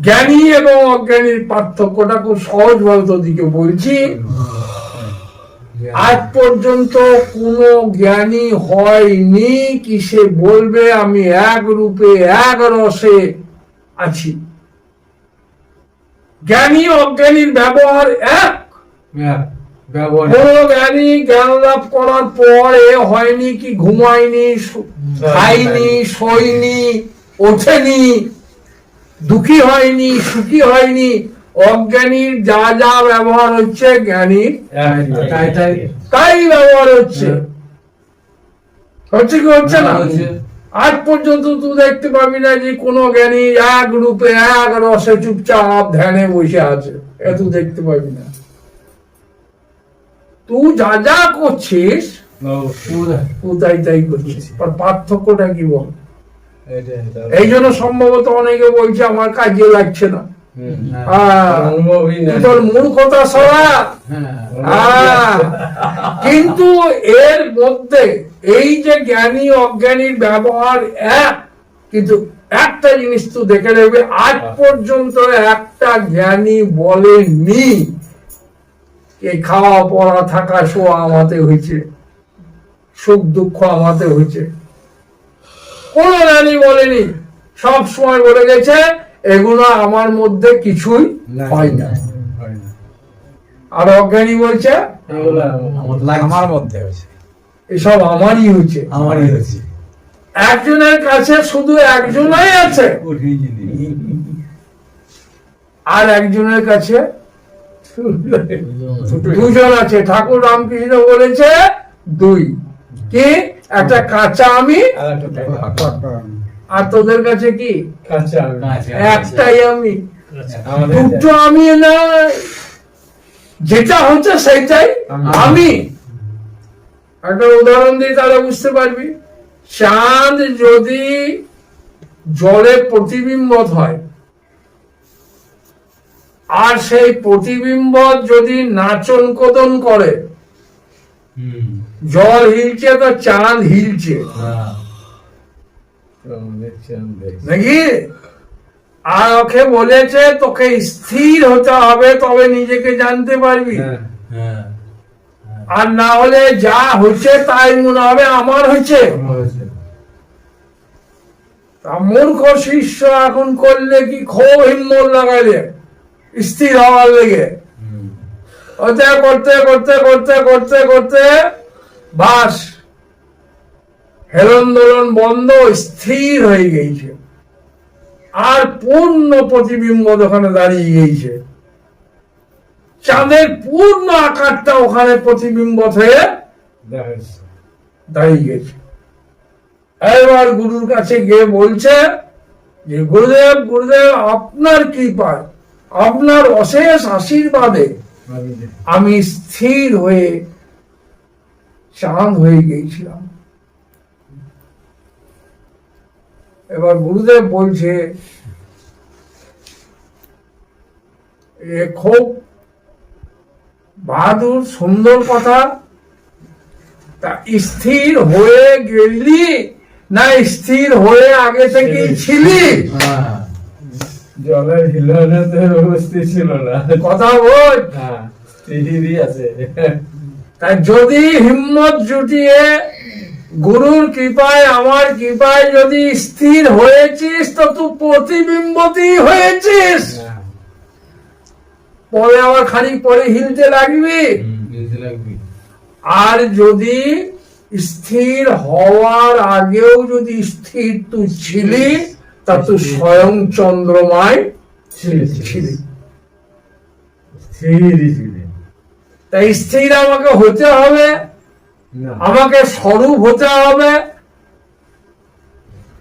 জ্ঞানী এবং অজ্ঞানীর পার্থক্যটা খুব সহজভাবে তোদিকে বলছি। আজ পর্যন্ত কোনো জ্ঞানী হয়নি কি সে বলবে আমি এক রূপে এক রসে আছি। জ্ঞানী অজ্ঞানীর ব্যবহার এক। ব্যবহার কোন জ্ঞানী জ্ঞান লাভ করার পরে হয়নি কি ঘুমায়নি খায়নি শোয়নি ওঠেনি দুঃখী হয়নি সুখী হয়নি। অজ্ঞানীর যা যা ব্যবহার হচ্ছে জ্ঞানীর তাই ব্যবহার হচ্ছে। হচ্ছে কি হচ্ছে না? আজ পর্যন্ত তুই দেখতে পাবি না যে কোনো জ্ঞানী এক রূপে এক রসে চুপচাপ ধ্যানে বসে আছে। এ তুই দেখতে পাবি না। তুই যা যা করছিস তুই তাই তাই করছিস। পার্থক্যটা কি বল? এই জন্য সম্ভবত অনেকে বলছে আমার কাজে লাগছে না। তুই তোর মূর্খতা সরা কিন্তু এর মধ্যে এই যে জ্ঞানী অজ্ঞানীর ব্যবহার এক কিন্তু একটা জিনিস তো দেখে নেবে আজ পর্যন্ত একটা জ্ঞানী বলেনি এই খাওয়া পড়া থাকা শোয়া আমাতে হয়েছে সুখ দুঃখ আমাতে হয়েছে। কোন জ্ঞানী বলেনি। সব সময় বলে গেছে এগুলো আমার মধ্যে কিছুই হয় না। আর অজ্ঞানী বলছে? আমার মধ্যে। হয়েছে। এসব আমারই হয়েছে। আমারই হয়েছে। একজনের কাছে শুধু একজনই আছে। আর একজনের কাছে দুজন আছে। ঠাকুর রামকৃষ্ণ বলেছে দুই। কি? একটা কাঁচা আমি আর তোদের কাছে কি? একটাই আমি। দুটো আমি না যেটা হচ্ছে সেটাই আমি। একটা উদাহরণ দিই তাহলে বুঝতে পারবি। চাঁদ যদি জলে প্রতিবিম্ব হয় আর সেই প্রতিবিম্ব যদি নাচন কদন করে জল হিলছে তো চাঁদ হিলছে। নাকি? আর ওকে বলেছে তোকে স্থির হতে হবে তবে নিজেকে জানতে পারবি। আর না হলে যা হচ্ছে তাই মনে হবে আমার হয়েছে। তা মূর্খ শিষ্য এখন করলে কি খুব হিম্মত লাগাইলে স্থির হওয়ার লেগে? ওটা করতে করতে করতে করতে করতে বাস হেলন দোলন বন্ধ, স্থির হয়ে গেছে আর পূর্ণ প্রতিবিম্ব ওখানে দাঁড়িয়ে চাঁদের পূর্ণ আকারটা ওখানে প্রতিবিম্ব হয়ে দাঁড়িয়ে গেছে এবার গুরুর কাছে গিয়ে বলছে যে, গুরুদেব গুরুদেব, আপনার কৃপায়, আপনার অশেষ আশীর্বাদে আমি স্থির হয়ে চাঁদ হয়ে গিয়েছিলাম। এবার গুরুদেব বলছে, এ খুব বাহাদুর, সুন্দর কথা। তা স্থির হয়ে গেলি না স্থির হয়ে আগে থেকেই ছিলি? জলের হিলনেতে উপস্থিত ছিল না। কথা বল। হ্যাঁ। স্থিরই আছে। তাই যদি হিম্মত জুটিয়ে গুরুর কৃপায় আমার কৃপায় যদি স্থির হয়েছিস তো তুই প্রতিবিম্বতই হয়েছিস। পরে আবার খানিক পরে হিলতে লাগবি। আর যদি স্থির হওয়ার আগেও যদি স্থির তুই ছিলি তা তুই স্বয়ং চন্দ্রমায় ছিলি স্থিরই ছিল তাই স্থির আমাকে হতে হবে আমাকে স্বরূপ হতে হবে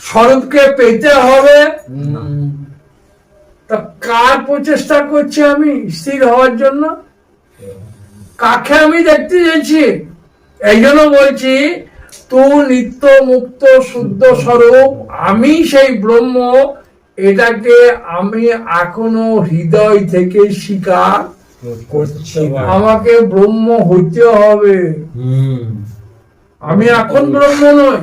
স্বরূপকে পেতে হবে। তা কার প্রচেষ্টা করছি আমি স্থির হওয়ার জন্য? কাকে আমি দেখতে যাচ্ছি এই জন্য বলছি তু নিত্য মুক্ত শুদ্ধ স্বরূপ। আমি সেই ব্রহ্ম এটাকে আমি এখনও হৃদয় থেকে স্বীকার করছি আমাকে ব্রহ্ম হইতে হবে। আমি এখন ব্রহ্ম নই।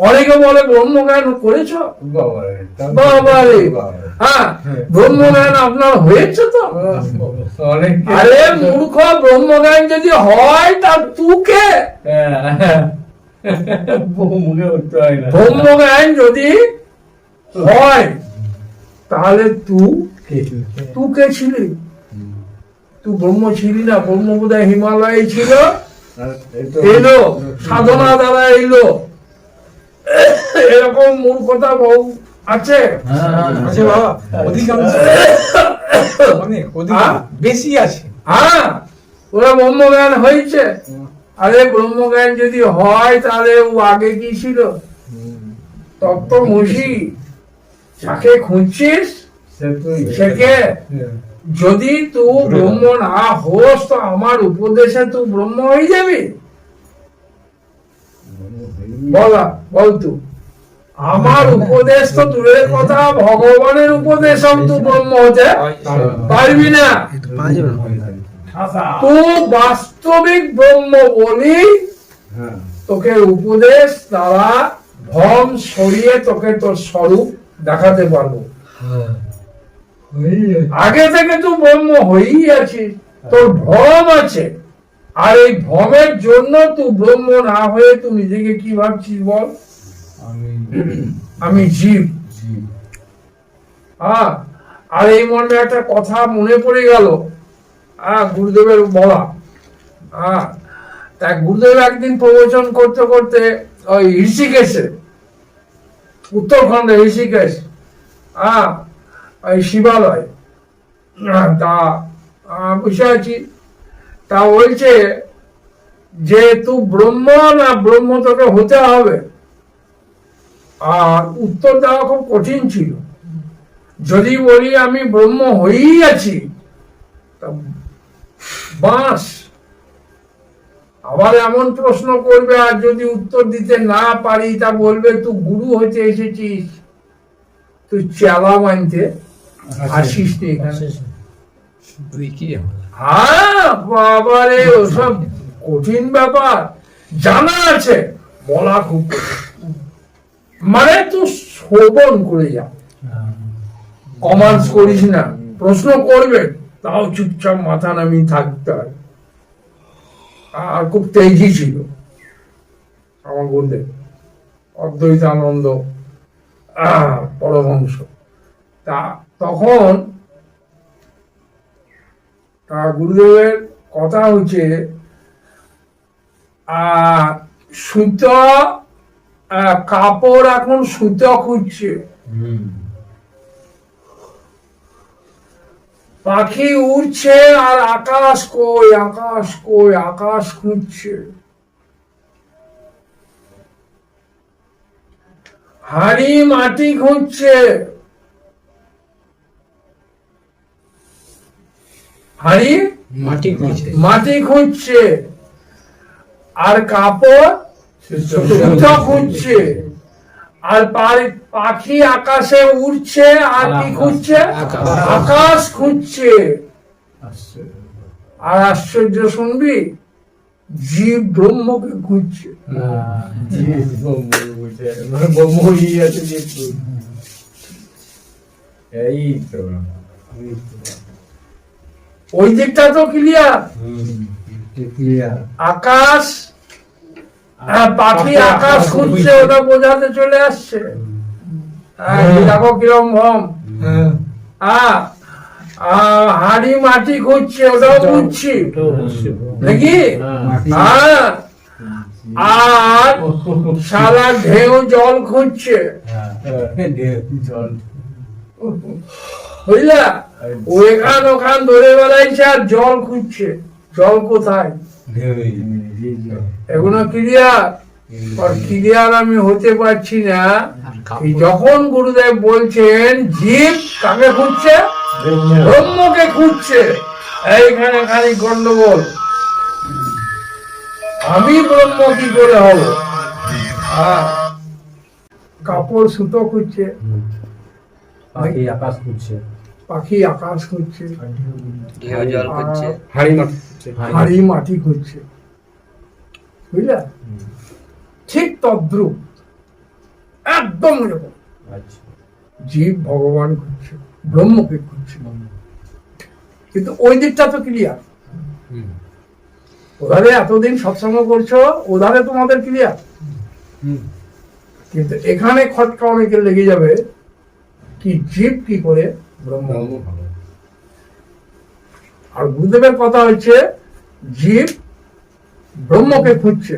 অনেকে বলে ব্রহ্মজ্ঞান করেছ? বাবারে, বাবারে। হ্যাঁ ব্রহ্মজ্ঞান আপনার হয়েছে তো? আরে মূর্খ ব্রহ্মজ্ঞান যদি হয় তার তুকে হ্যাঁ। বউ উঠতে হয় না। যদি হয় তাহলে তুই তুই কে ছিলি? তুই ব্রহ্ম ছিলি না? ব্রহ্ম বোধহয় হিমালয়ে ছিল। এলো সাধনা দ্বারা এলো। এরকম মূর্খতা বহু আছে। আছে বাবা। অধিকাংশ। অনেক হ্যাঁ? বেশি আছে। হ্যাঁ ওরা ব্রহ্মজ্ঞান হয়েছে। আরে ব্রহ্মজ্ঞান যদি হয় তাহলে ও আগে কি ছিল? তত্ত্ব মসি। যাকে খুঁজছিস? সেকে। যদি তুই ব্রহ্ম না হোস তো আমার উপদেশে তুই ব্রহ্ম হয়ে যাবি। বলা বল তুই আমার উপদেশ তো দূরের কথা ভগবানের উপদেশ তুই ব্রহ্ম হতে পারবি না। তুই বাস্তবিক ব্রহ্ম বলি হ্যাঁ। তোকে উপদেশ দ্বারা ভ্রম সরিয়ে তোকে তোর স্বরূপ দেখাতে পারব। আগে থেকে তুই ব্রহ্ম হয়েই আছিস তোর ভ্রম আছে। আর এই ভ্রমের জন্য তুই ব্রহ্ম না হয়ে তুই নিজেকে কি ভাবছিস বল? আমি আমি জীব। জীব। হ্যাঁ আর এই মর্মে একটা কথা মনে পড়ে গেল। হ্যাঁ গুরুদেবের বলা। হ্যাঁ তা গুরুদেব একদিন প্রবচন করতে করতে ওই ঋষিকেশে উত্তরখণ্ডে ঋষিকেশ হ্যাঁ ওই শিবালয় তা বসে আছি। তা বলছে যে তুই ব্রহ্ম না ব্রহ্ম তোকে হতে হবে। আর উত্তর দেওয়া খুব কঠিন ছিল। যদি বলি আমি ব্রহ্ম হয়েই আছি, তা বাঁশ আবার এমন প্রশ্ন করবে আর যদি উত্তর দিতে না পারি তা বলবে তুই গুরু হতে এসেছিস। তুই চেলা মানতে আসিস কি হ্যাঁ ওসব কঠিন ব্যাপার। জানা আছে বলা খুব মানে তুই শ্রবণ করে যা। কমান্স করিস না। প্রশ্ন করবে তাও চুপচাপ মাথা নামিয়ে থাকতে হয়। আর খুব তেজি ছিল। আমার গুরুদেব অদ্বৈত আনন্দ আহ, পরমহংস। তা তখন তা গুরুদেবের কথা হচ্ছে সুতো কাপড় এখন সুতো খুঁজছে। পাখি উড়ছে আর আকাশ কই আকাশ কই আকাশ খুঁজছে হাড়ি মাটি খুঁজছে হাড়ি মাটি খুঁজছে মাটি খুঁজছে আর কাপড় সুতো খুঁজছে আর পা- পাখি আকাশে উড়ছে আর কি খুঁজছে? আকাশ। খুঁজছে। আর আশ্চর্য শুনবি জীব ব্রহ্মকে খুঁজছে। মানে। এই তো ওই দিকটা তো ক্লিয়ার আকাশ হ্যাঁ, পাখি আকাশ খুঁজছে ওটা বোঝাতে চলে আসছে। দেখো কিরম হ্যাঁ। হাড়ি মাটি খুঁজছে ওটাও বুঝছি নাকি হ্যাঁ আর সারা ঢেউ জল খুঁজছে। বুঝলা? ও এখান ওখান ধরে বেড়াইছে আর জল খুঁজছে। জল কোথায়? এগুলো ক্লিয়ার ক্লিয়ার আমি হতে পারছি না। যখন গুরুদেব বলছেন জীব কাকে খুঁজছে? ব্রহ্মকে খুঁজছে। এইখানে খালি গন্ডগোল। আমি ব্রহ্ম কি করে হব? হ্যাঁ। কাপড় সুতো খুঁজছে। পাখি আকাশ খুঁজছে। পাখি আকাশ খুঁজছে। হাড়ি মাটি খুঁজছে। বুঝলা? ঠিক তদ্রুপ একদম এরকম। আচ্ছা। জীব ভগবান খুঁজছে ব্রহ্মকে খুঁজছে। কিন্তু ওই দিকটা তো ক্লিয়ার ওধারে এতদিন সৎসঙ্গ করছ ওধারে তোমাদের ক্লিয়ার কিন্তু এখানে খটকা অনেকের লেগে যাবে কি জীব কি করে ব্রহ্ম? আর গুরুদেবের কথা হচ্ছে জীব ব্রহ্মকে খুঁজছে।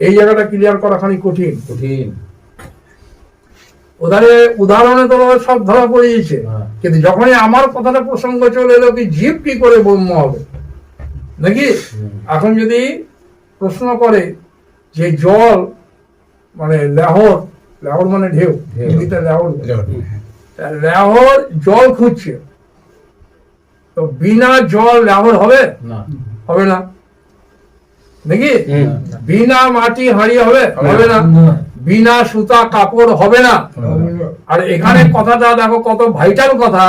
এই জায়গাটা ক্লিয়ার করা খানি কঠিন। কঠিন। ওধারে উদাহরণে তো সব ধরা পড়ে গেছে হ্যাঁ। কিন্তু যখনই আমার কথাটা প্রসঙ্গ চলে এলো কি জীব কি করে ব্রহ্ম হবে? নাকি? এখন যদি প্রশ্ন করে যে জল মানে লেহর লেহর মানে ঢেউ। হিন্দিতে লেহর। লেহর জল খুঁজছে। তো বিনা জল লেহর হবে? না। হবে না। নাকি? বিনা মাটি হাঁড়ি হবে হবে না। বিনা সুতা কাপড় হবে না। আর এখানে কথাটা দেখো কত ভাইটাল কথা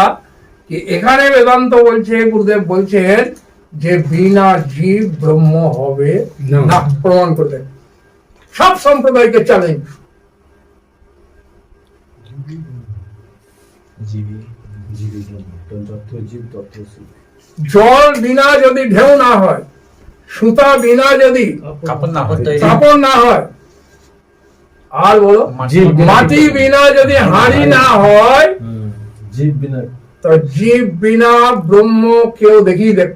কি এখানে বেদান্ত বলছে গুরুদেব বলছেন যে বিনা জীব ব্রহ্ম হবে না। প্রমাণ করলেন সব সম্প্রদায়কে চ্যালেঞ্জ জল বিনা যদি ঢেউ না হয় সুতা বিনা যদি কাপড় না হয় আর বলো মাটি বিনা যদি হাঁড়ি না হয় জীব বিনা। তো জীব বিনা ব্রহ্ম কেউ দেখি। দেখ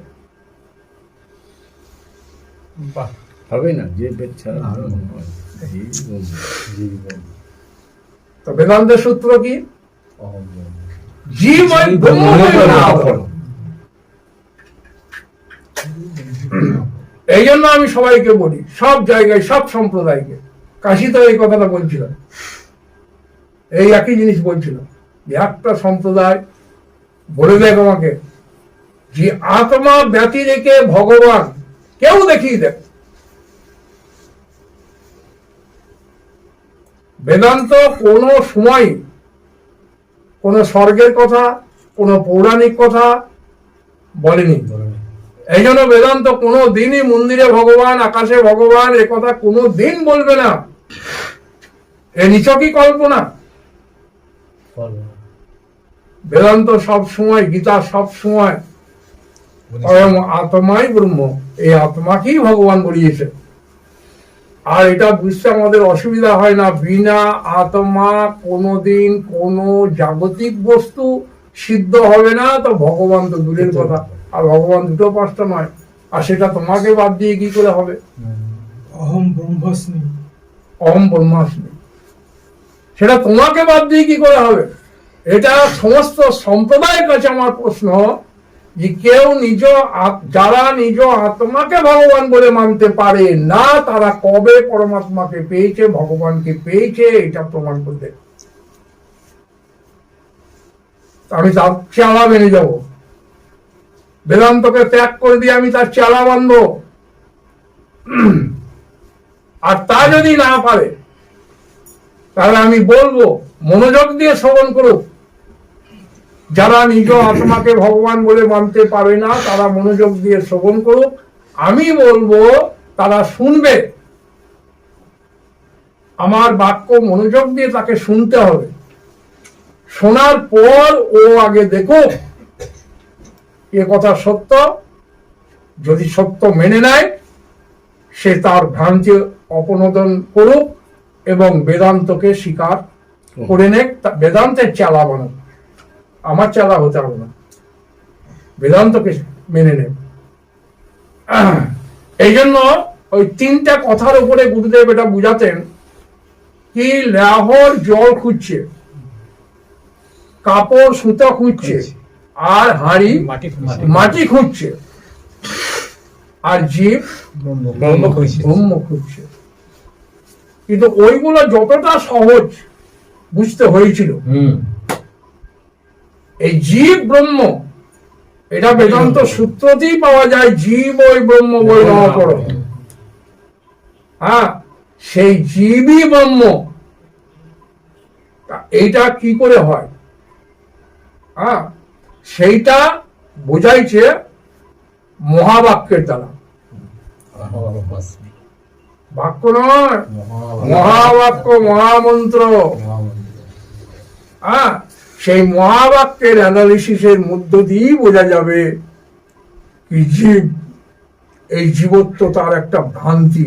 হবে না? জীব ছাড়া আরও নয়। জীব ব্রহ্ম, জীব ব্রহ্ম, তো বেদান্তের সূত্র কি? ব্রহ্ম। জীব না হবে। এই জন্য আমি সবাইকে বলি, সব জায়গায়, সব সম্প্রদায়কে। কাশিতে এই কথাটা বলছিলাম এই একই জিনিস বলছিলাম যে একটা সম্প্রদায় বলে দেখ আমাকে যে আত্মা ব্যতি রেখে ভগবান কেউ দেখিয়ে দেখ বেদান্ত কোনো সময় কোনো স্বর্গের কথা, কোনো পৌরাণিক কথা বলেন। এই জন্য বেদান্ত কোনো দিনই মন্দিরে ভগবান আকাশে ভগবান এ কথা কোনো দিন বলবে না। এ নিচকই কল্পনা। বেদান্ত সব সময় গীতা সব সময়। আত্মাই ব্রহ্ম এই আত্মাকেই ভগবান বলিয়েছে। আর এটা বুঝতে আমাদের অসুবিধা হয় না বিনা আত্মা কোনোদিন কোনো জাগতিক বস্তু সিদ্ধ হবে না তো ভগবান তো দূরের কথা। আর ভগবান দুটো পাঁচটা নয়। আর সেটা তোমাকে বাদ দিয়ে কি করে হবে? অহম ব্রহ্মস্মি। অহম ব্রহ্মাস্মি। সেটা তোমাকে বাদ দিয়ে কি করে হবে? এটা সমস্ত সম্প্রদায়ের কাছে আমার প্রশ্ন যে কেউ নিজ যারা নিজ আত্মাকে ভগবান বলে মানতে পারে না তারা কবে পরমাত্মাকে পেয়েছে ভগবানকে পেয়েছে এটা প্রমাণ করতে। আমি তার চালা মেনে যাব। বেদান্তকে ত্যাগ করে দিয়ে আমি তার চালা বাঁধবো আর তা যদি না পারে, তাহলে আমি বলব, মনোযোগ দিয়ে শ্রবণ করুক। যারা নিজ আত্মাকে ভগবান বলে মানতে পারে না, তারা মনোযোগ দিয়ে শ্রবণ করুক। আমি বলব, তারা শুনবে। আমার বাক্য মনোযোগ দিয়ে তাকে শুনতে হবে। শোনার পর ও আগে দেখুক। এ কথা সত্য। যদি সত্য মেনে নেয়, সে তার ভ্রান্তি অপনোদন করুক এবং বেদান্তকে স্বীকার করে নেক বেদান্তের চালা বানুক। আমার চালা হতে হবে না। বেদান্তকে মেনে নেব এই জন্য ওই তিনটা কথার উপরে গুরুদেব এটা বুঝাতেন কি লাহোর জল খুঁজছে, কাপড় সুতা খুঁজছে আর হাড়ি মাটি খুঁজছে। আর জীব ব্রহ্ম খুঁজছে। কিন্তু ওইগুলো যতটা সহজ বুঝতে হয়েছিল। এই জীব ব্রহ্ম এটা বেদান্ত সূত্রতেই পাওয়া যায় জীব ওই ব্রহ্ম বই নামা। হ্যাঁ সেই জীবই ব্রহ্ম। এইটা কি করে হয়? হ্যাঁ সেইটা বোঝাইছে মহাবাক্যের দ্বারা। বাক্য নয়। মহাবাক্য। মহামন্ত্র। হ্যাঁ সেই মহাবাক্যের অ্যানালিসিসের মধ্য দিয়েই বোঝা যাবে কি জীব এই জীবত্ব তার একটা ভ্রান্তি।